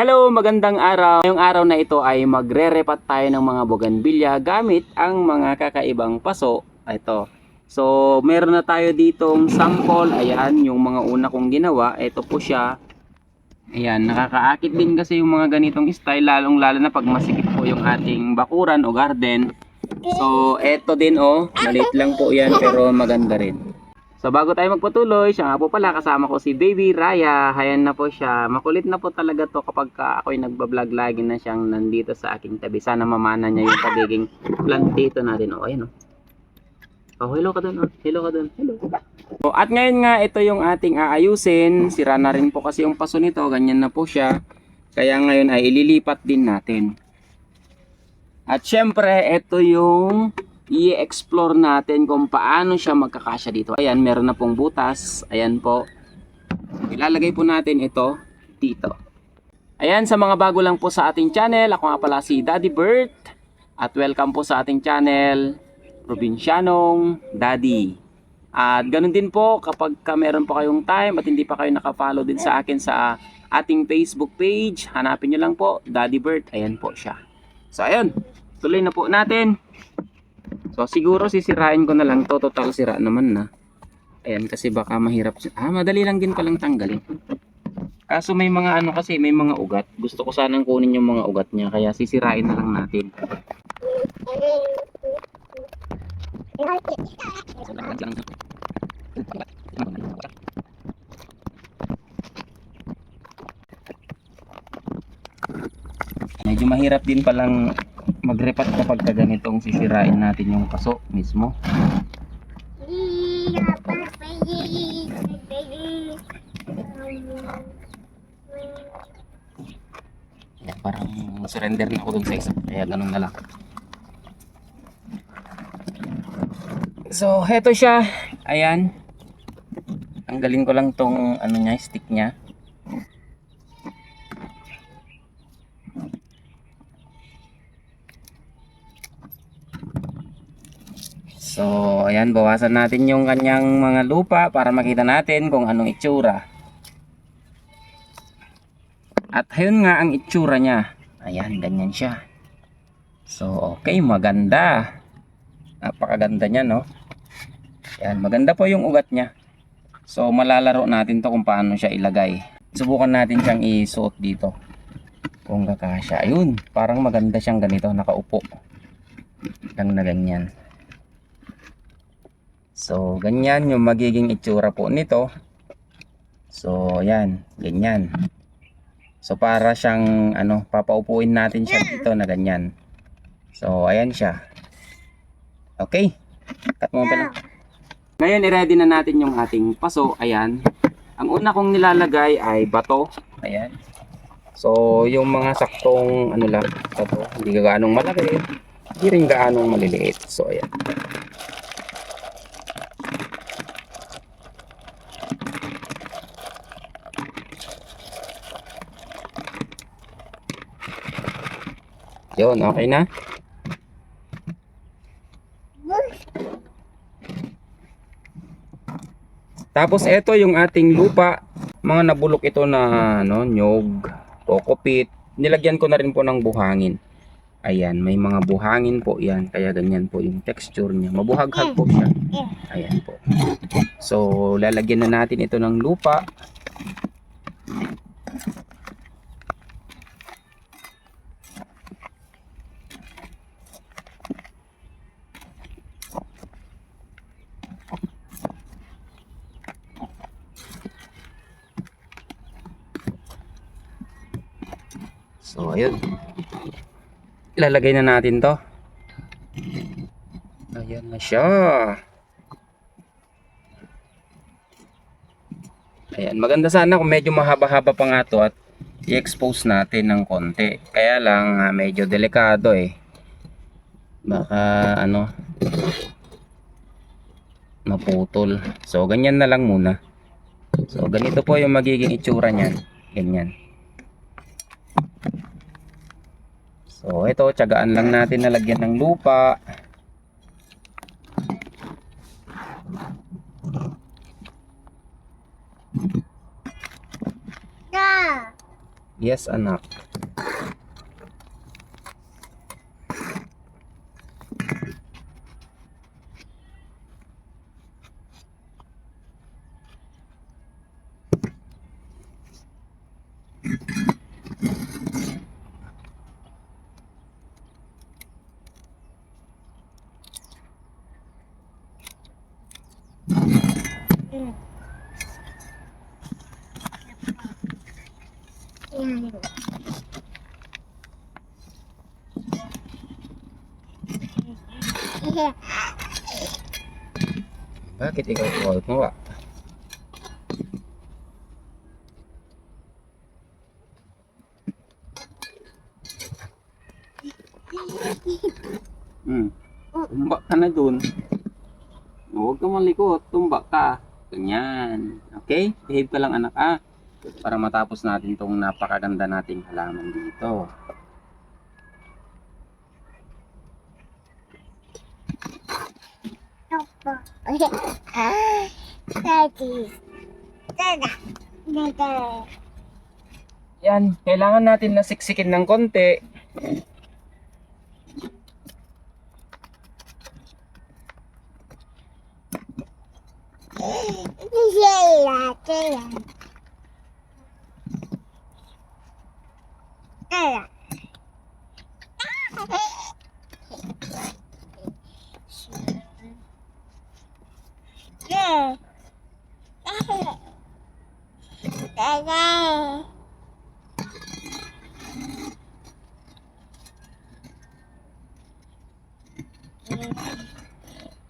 Hello, magandang araw. Ngayong araw na ito ay magre-repat tayo ng mga bougainvillea gamit ang mga kakaibang paso. Ito. So, meron na tayo ditong sample. Ayan, yung mga una kong ginawa. Ito po siya. Ayan, nakakaakit din kasi yung mga ganitong style, lalong lalo na pag masikip po yung ating bakuran o garden. So, eto din oh, maliit lang po yan pero maganda rin. So bago tayo magpatuloy, siya nga po pala kasama ko si Baby Raya. Hayan na po siya. Makulit na po talaga to kapag ka ako'y nagbablog lagi na siyang nandito sa aking tabi. Sana mamana niya yung pagiging plantito natin. Oh, ayun oh. Oh, hello ka dun. Oh. Hello ka dun. Hello. So, at ngayon nga, ito yung ating aayusin. Sira na rin po kasi yung paso nito. Ganyan na po siya. Kaya ngayon ay ililipat din natin. At syempre, ito yung i-explore natin kung paano siya magkakasya dito. Ayan, meron na pong butas. Ayan po. Ilalagay po natin ito dito. Ayan, sa mga bago lang po sa ating channel, ako nga pala si Daddy Bert. At welcome po sa ating channel, Provincianong Daddy. At ganun din po, kapag ka meron pa kayong time at hindi pa kayo nakafollow din sa akin sa ating Facebook page, hanapin nyo lang po, Daddy Bert. Ayan po siya. So, ayun. Tuloy na po natin. So siguro sisirain ko na lang to total sira naman na. Ayan kasi baka mahirap. Ah madali lang din palang tanggalin. Kaso may mga ano kasi may mga ugat. Gusto ko sanang kunin yung mga ugat niya kaya sisirain na lang natin. Medyo mahirap din palang magrepat kapag ka ganitong sisirain natin yung paso mismo. Yan, parang surrender na ako dun sa isa. Kaya ganun na lang. So, heto siya. Ayan. Tanggalin ko lang tong ano niya, stick niya. So, ayan, bawasan natin yung kanyang mga lupa para makita natin kung anong itsura. At ayun nga ang itsura niya. Ayan, ganyan siya. So, okay, maganda. Napakaganda niya, no? Ayan, maganda po yung ugat niya. So, malalaro natin to kung paano siya ilagay. Subukan natin siyang isuot dito. Kung kakasya. Ayun, parang maganda siyang ganito, nakaupo. Lang na ganyan. So, ganyan yung magiging itsura po nito. So, yan, ganyan. So, para siyang, ano, papaupuin natin siya dito na ganyan. So, ayan siya. Okay. Cut mo pala. Ngayon, i-ready na natin yung ating paso. Ayan. Ang una kong nilalagay ay bato. Ayan. So, yung mga saktong, ano lang, bato. Hindi gaanong malaki. Hindi rin gaanong maliliit. So, ayan. Yun, okay na? Tapos ito yung ating lupa. Mga nabulok ito na no, nyog, kokopit. Nilagyan ko na rin po ng buhangin. Ayan, may mga buhangin po yan. Kaya ganyan po yung texture niya. Mabuhaghag po siya. Ayan po. So, lalagyan na natin ito ng lupa. So, ayun. Ilalagay na natin to. Ayan na siya. Ayan, maganda sana kung medyo mahaba-haba pa nga to at i-expose natin ng konti. Kaya lang, ah, medyo delikado eh. Baka ano, maputol. So, ganyan na lang muna. So, ganito po yung magiging itsura niyan. Ganyan. So, ito, tiyagaan lang natin na lagyan ng lupa. Yes, anak. Bakit ikaw tuwag mo ba? Hmm. Tumba ka na dun. Huwag ka malikot. Tumba ka. Ganyan. Okay? Behave ka lang anak ah. Para matapos natin tong napakaganda nating halaman dito. Yan. Kailangan natin na siksikin ng konti. Sila. Sila. Dada. Yeah. Dada.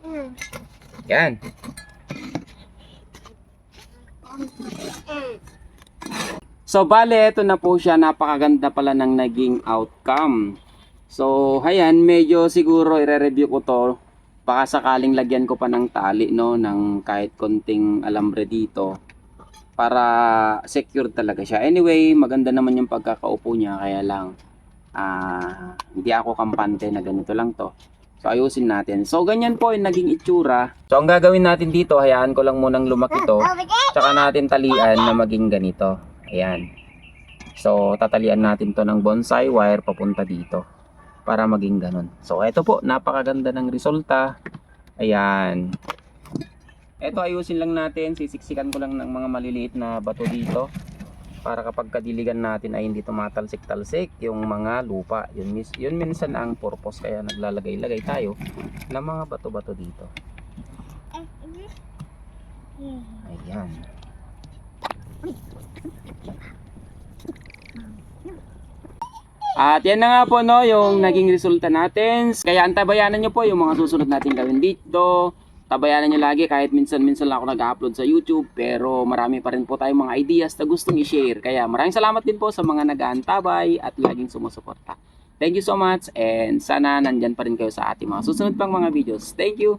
Mm. Yan. Mm. So, bale, ito na po siya. Napakaganda pala ng naging outcome. So, ayan, medyo siguro i-review ko to. Baka sakaling lagyan ko pa ng tali, no, ng kahit konting alambre dito. Para secure talaga siya. Anyway, maganda naman yung pagkakaupo niya. Kaya lang, ah, hindi ako kampante na ganito lang to. So, ayusin natin. So, ganyan po yung naging itsura. So, ang gagawin natin dito, hayaan ko lang munang lumaki to. Tsaka natin talian na maging ganito. Ayan. So, tatalian natin to ng bonsai wire papunta dito. Para maging ganun. So, ito po. Napakaganda ng resulta. Ayan. Ito ayusin lang natin. Sisiksikan ko lang ng mga maliliit na bato dito. Para kapag kadiligan natin ay hindi tumatalsik-talsik yung mga lupa. Yun, mis- yun minsan ang purpose. Kaya naglalagay-lagay tayo ng mga bato-bato dito. Ayan. At yan na nga po no, yung naging resulta natin. Kaya antabayanan nyo po yung mga susunod natin gawin dito. Tabayanan nyo lagi kahit minsan-minsan lang ako nag-upload sa YouTube. Pero marami pa rin po tayong mga ideas na gustong i-share. Kaya maraming salamat din po sa mga nag-aantabay at laging sumusuporta. Thank you so much and sana nandyan pa rin kayo sa ating mga susunod pang mga videos. Thank you!